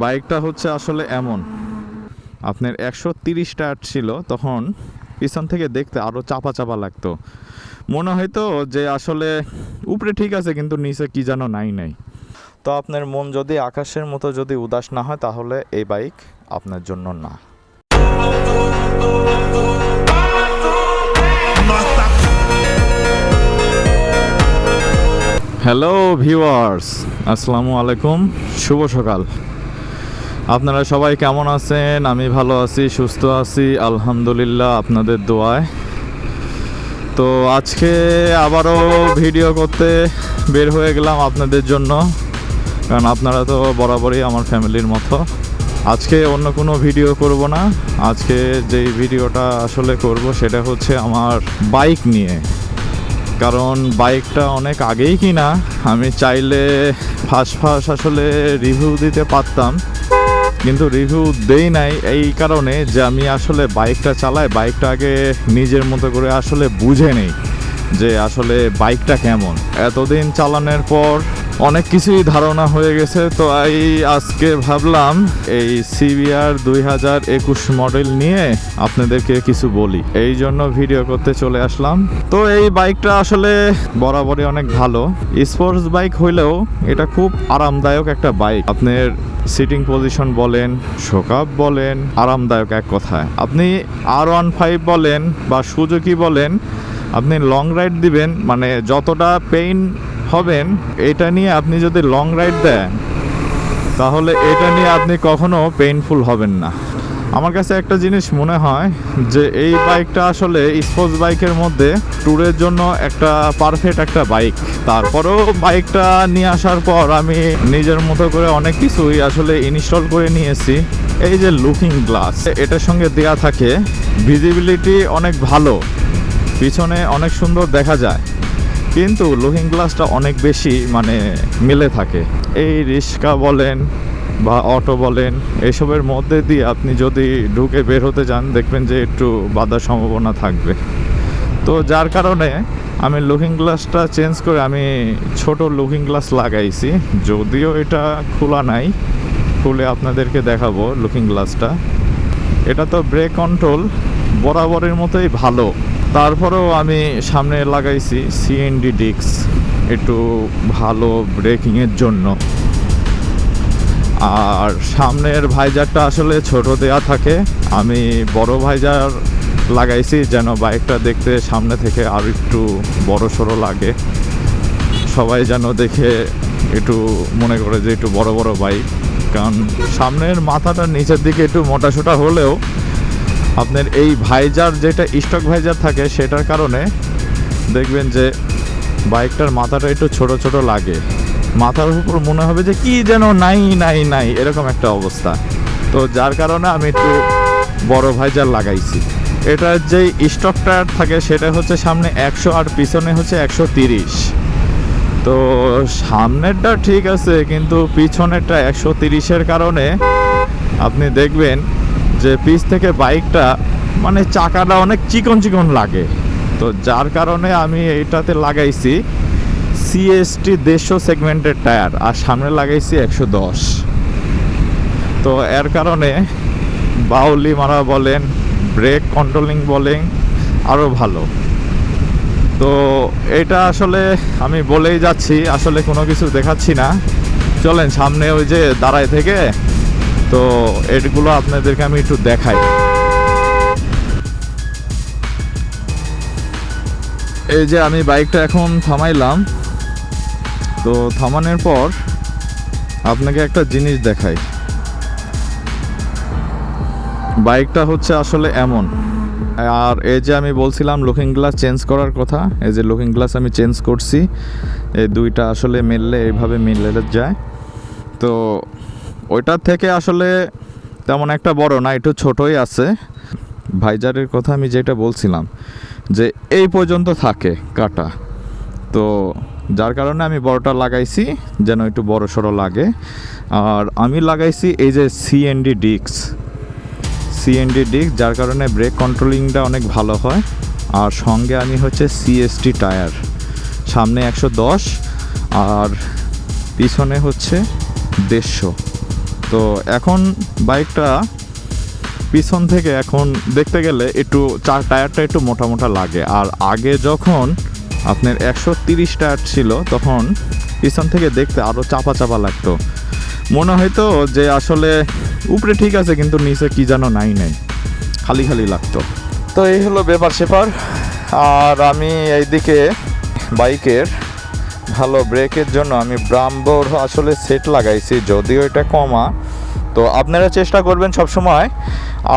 বাইকটা হচ্ছে আসলে এমন। আপনার একশো তিরিশ টায়ার ছিল, তখন পিছন থেকে দেখতে আরও চাপা চাপা লাগতো। মনে হয়তো যে আসলে উপরে ঠিক আছে, কিন্তু নিচে কি যেন নাই নাই। তো আপনার মন যদি আকাশের মতো যদি উদাস না হয়, তাহলে এই বাইক আপনার জন্য না। হ্যালো ভিউয়ার্স, আসসালামু আলাইকুম, শুভ সকাল। আপনারা সবাই কেমন আছেন? আমি ভালো আছি, সুস্থ আছি, আলহামদুলিল্লাহ আপনাদের দোয়ায়। তো আজকে আবারও ভিডিও করতে বের হয়ে গেলাম আপনাদের জন্য। কারণ আপনারা তো বরাবরই আমার ফ্যামিলির মতো। আজকে অন্য কোনো ভিডিও করব না। আজকে যেই ভিডিওটা আসলে করব সেটা হচ্ছে আমার বাইক নিয়ে। কারণ বাইকটা অনেক আগেই কিনা, আমি চাইলে ফার্স্ট ফার্স্ট আসলে রিভিউ দিতে পারতাম। কিন্তু রিভিউ দেই নাই এই কারণে যে আমি আসলে বাইকটা চালাই, বাইকটা আগে নিজের মতো করে আসলে বুঝে নেই যে আসলে বাইকটা কেমন। এতদিন চালানোর পর অনেক কিছুই ধারণা হয়ে গেছে, তো এই আজকে ভাবলাম এই সিবিআর দুই হাজার একুশ মডেল নিয়ে আপনাদেরকে কিছু বলি। এই জন্য ভিডিও করতে চলে আসলাম। তো এই বাইকটা আসলে বরাবরই অনেক ভালো। স্পোর্টস বাইক হইলেও এটা খুব আরামদায়ক একটা বাইক আপনার সিটিং পজিশন বলেন শোকাপ বলেন, আরামদায়ক এক কথায়। আপনি আর ওয়ান ফাইভ বলেন বা সুজুকি বলেন, আপনি লং রাইড দিবেন মানে যতটা পেইন হবেন, এটা নিয়ে আপনি যদি লং রাইড দেন, তাহলে এটা নিয়ে আপনি কখনো পেইনফুল হবেন না। আমার কাছে একটা জিনিস মনে হয় যে এই বাইকটা আসলে স্পোর্টস বাইকের মধ্যে ট্যুরের জন্য একটা পারফেক্ট একটা বাইক তারপরেও বাইকটা নিয়ে আসার পর আমি নিজের মতো করে অনেক কিছুই আসলে ইনস্টল করে নিয়েছি। এই যে লুকিং গ্লাস এটার সঙ্গে দেয়া থাকে ভিজিবিলিটি অনেক ভালো, পিছনে অনেক সুন্দর দেখা যায়। কিন্তু লুকিং গ্লাসটা অনেক বেশি মানে মিলে থাকে। এই রিক্সা বলেন বা অটো বলেন, এসবের মধ্যে দিয়ে আপনি যদি ঢুকে বের হতে যান, দেখবেন যে একটু বাধার সম্ভাবনা থাকবে। তো যার কারণে আমি লুকিং গ্লাসটা চেঞ্জ করে আমি ছোট লুকিং গ্লাস লাগাইছি। যদিও এটা খোলা নাই, খুলে আপনাদেরকে দেখাবো লুকিং গ্লাসটা এটা তো ব্রেক কন্ট্রোল বরাবরের মতোই ভালো। তারপরেও আমি সামনে লাগাইছি সিএনডি ডিক্স একটু ভালো ব্রেকিংয়ের জন্য। আর সামনের ভাইজারটা আসলে ছোট দেয়া থাকে, আমি বড় ভাইজার লাগাইছি যেন বাইকটা দেখতে সামনে থেকে আর একটু বড় সড়ো লাগে। সবাই যেন দেখে একটু মনে করে যে একটু বড় বড় বাইক, কারণ সামনের মাথাটা নিচের দিকে একটু মোটাসোটা হলেও আপনার এই ভাইজার, যেটা স্টক ভাইজার থাকে, সেটার কারণে দেখবেন যে বাইকটার মাথাটা একটু ছোট ছোট লাগে। মাথার উপর মনে হবে যে কি যেন নাই নাই নাই, এরকম একটা অবস্থা। তো যার কারণে আমি একটু বড় ভাইজার লাগাইছি। এটার যেই স্টক টায়ার থাকে, সেটা হচ্ছে সামনে একশো আর পিছনে হচ্ছে একশো তিরিশ। তো সামনেরটা ঠিক আছে, কিন্তু পিছনেরটা একশো তিরিশের কারণে আপনি দেখবেন যে পিছ থেকে বাইকটা মানে চাকাটা অনেক চিকন চিকন লাগে। তো যার কারণে আমি এইটাতে লাগাইছি সিএসটি দেড়শো সেগমেন্টের টায়ার আর সামনে লাগাইছি একশো দশ। তো এর কারণে বাউলি মারা বলেন ব্রেক কন্ট্রোলিং বলেন আরও ভালো। তো এটা আসলে আমি বলেই যাচ্ছি, আসলে কোনো কিছু দেখাচ্ছি না। চলেন সামনে ওই যে দাঁড়ায় থেকে তো এগুলো আপনাদেরকে আমি একটু দেখাই। এই যে আমি বাইকটা এখন থামাইলাম। তো থামানোর পর আপনাকে একটা জিনিস দেখাই। বাইকটা হচ্ছে আসলে এমন। আর এই যে আমি বলছিলাম লুকিং গ্লাস চেঞ্জ করার কথা, এই যে লুকিং গ্লাস আমি চেঞ্জ করছি। এই দুইটা আসলে মিললে, এইভাবে মিললে যায়। তো ওইটার থেকে আসলে তেমন একটা বড় না, একটু ছোটই আছে। ভাইজারের কথা আমি যেটা বলছিলাম, যে এই পর্যন্ত থাকে কাটা। তো যার কারণে আমি বড়টা লাগাইছি, যেন একটু বড় সড়ো লাগে। আর আমি লাগাইছি এই যে সিএনডি ডিক্স সিএনডি ডিক্স যার কারণে ব্রেক কন্ট্রোলিংটা অনেক ভালো হয়। আর সঙ্গে আমি হচ্ছে সিএসটি টায়ার সামনে একশো দশ, আর পিছনে হচ্ছে দেড়শো। তো এখন বাইকটা পিছন থেকে এখন দেখতে গেলে একটু চার টায়ারটা একটু মোটা মোটা লাগে। আর আগে যখন আপনার একশো তিরিশ টায়ার ছিল, তখন পিছন থেকে দেখতে আরও চাপা চাপা লাগতো। মনে হয়তো যে আসলে উপরে ঠিক আছে, কিন্তু নিচে কি যেন নাই নাই, খালি খালি লাগতো। তো এই হলো ব্যাপার সেপার আর আমি এইদিকে বাইকের ভালো ব্রেকের জন্য আমি ব্রাম্বোর আসলে সেট লাগাইছি, যদিও এটা কমা। তো আপনারা চেষ্টা করবেন সবসময়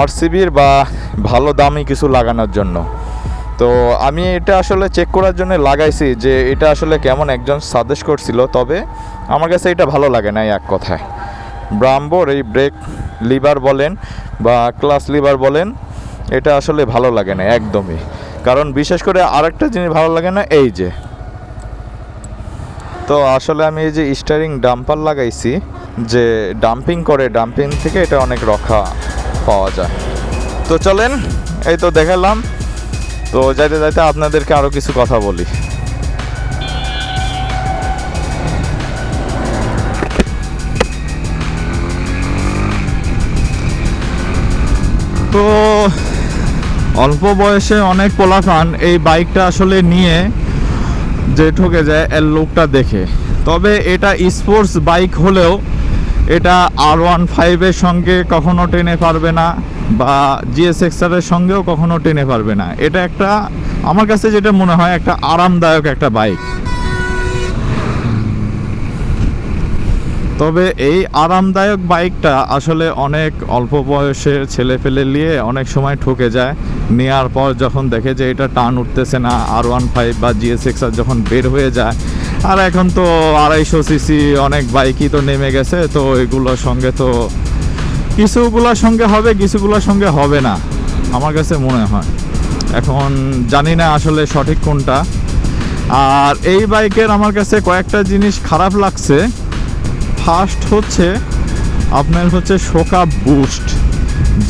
আরসিবির বা ভালো দামি কিছু লাগানোর জন্য। তো আমি এটা আসলে চেক করার জন্য লাগাইছি যে এটা আসলে কেমন একজন সাজেস্ট করছিল, তবে আমার কাছে এটা ভালো লাগে না এক কথায়। ব্রাম্বোর এই ব্রেক লিভার বলেন বা ক্লাস লিভার বলেন, এটা আসলে ভালো লাগে না, একদমই। কারণ বিশেষ করে আরেকটা জিনিস ভালো লাগে না, এই যে। তো আসলে আমি এই যে স্টারিং ডাম্পার লাগাইছি যে ডাম্পিং করে ডাম্পিং থেকে এটা অনেক রক্ষা পাওয়া যায়। তো চলেন, এই তো দেখালাম। তো যাইতে যাইতে আপনাদেরকে আরও কিছু কথা বলি। তো অল্প বয়সে অনেক পোলাফান এই বাইকটা আসলে নিয়ে যে ঠকে যায়, এর লোকটা দেখে। তবে এটা স্পোর্টস বাইক হলেও এটা আর ওয়ান ফাইভের সঙ্গে কখনো টেনে পারবে না বা জিএস এক্সারের সঙ্গেও কখনো টেনে পারবে না। এটা একটা, আমার কাছে যেটা মনে হয়, একটা আরামদায়ক একটা বাইক তবে এই আরামদায়ক বাইকটা আসলে অনেক অল্প বয়সের ছেলে ফেলে নিয়ে অনেক সময় ঠকে যায়। নেওয়ার পর যখন দেখে যে এটা টান উঠতেছে না আর ওয়ান ফাইভ বা জিএস এক্সার যখন বের হয়ে যায় আর এখন তো আড়াইশো সিসি অনেক বাইকই তো নেমে গেছে, তো এগুলোর সঙ্গে তো কিছুগুলোর সঙ্গে হবে, কিছুগুলোর সঙ্গে হবে না, আমার কাছে মনে হয়। এখন জানি না আসলে সঠিক কোনটা। আর এই বাইকের আমার কাছে কয়েকটা জিনিস খারাপ লাগছে। ফার্স্ট হচ্ছে, আপনার হচ্ছে শোকা বুস্ট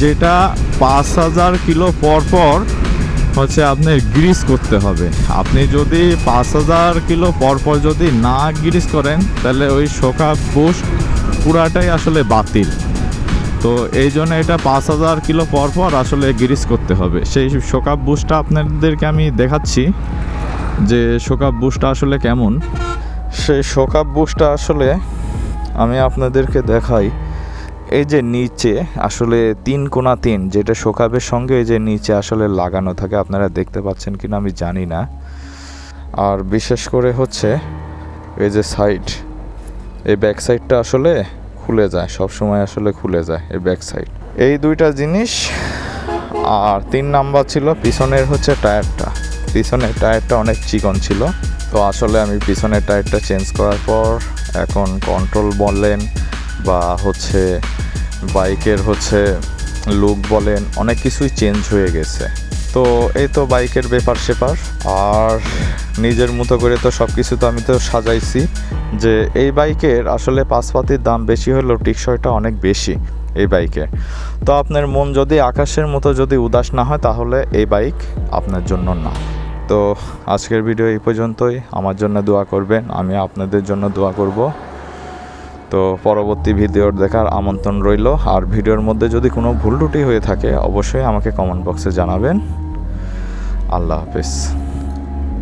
যেটা পাঁচ হাজার কিলো পর পর হচ্ছে আপনার গ্রিস করতে হবে। আপনি যদি পাঁচ হাজার কিলো পর পর যদি না গ্রিস করেন, তাহলে ওই শোকা বুস্ট পুরাটাই আসলে বাতিল। তো এই জন্য এটা পাঁচ হাজার কিলো পর পর আসলে গ্রিস করতে হবে। সেই শোকাপ বুস্টটা আপনাদেরকে আমি দেখাচ্ছি যে শোকাপ বুস্টটা আসলে কেমন। সেই শোকাপ বুস্টটা আসলে আমি আপনাদেরকে দেখাই। এই যে নিচে আসলে তিন কোনা তিন, যেটা শোকাবের সঙ্গে এই যে নিচে আসলে লাগানো থাকে, আপনারা দেখতে পাচ্ছেন কিনা আমি জানি না। আর বিশেষ করে হচ্ছে এই যে সাইড, এই ব্যাক সাইডটা আসলে খুলে যায়, সব সময় আসলে খুলে যায় এই ব্যাক সাইড। এই দুইটা জিনিস, আর তিন নাম্বার ছিল পিছনের হচ্ছে টায়ারটা। পিছনের টায়ারটা অনেক চিকন ছিল, তো আসলে আমি পিছনের টায়ারটা চেঞ্জ করার পর এখন কন্ট্রোল বলেন বা হচ্ছে বাইকের হচ্ছে লুক বলেন, অনেক কিছুই চেঞ্জ হয়ে গেছে। তো এই তো বাইকের ব্যাপার সেপার। আর নিজের মতো করে তো সব কিছু তো আমি তো সাজাইছি যে এই বাইকের আসলে পাঁচপাতির দাম বেশি হলেও টিকসইটা অনেক বেশি এই বাইকে। তো আপনার মন যদি আকাশের মতো যদি উদাস না হয়, তাহলে এই বাইক আপনার জন্য না। তো আজকের ভিডিও এই পর্যন্তই। আমার জন্য দোয়া করবেন, আমি আপনাদের জন্য দোয়া করব। তো পরবর্তী ভিডিওর দেখার আমন্ত্রণ রইল। আর ভিডিওর মধ্যে যদি কোনো ভুল ত্রুটি হয়ে থাকে, অবশ্যই আমাকে কমেন্ট বক্সে জানাবেন। আল্লাহ হাফিজ।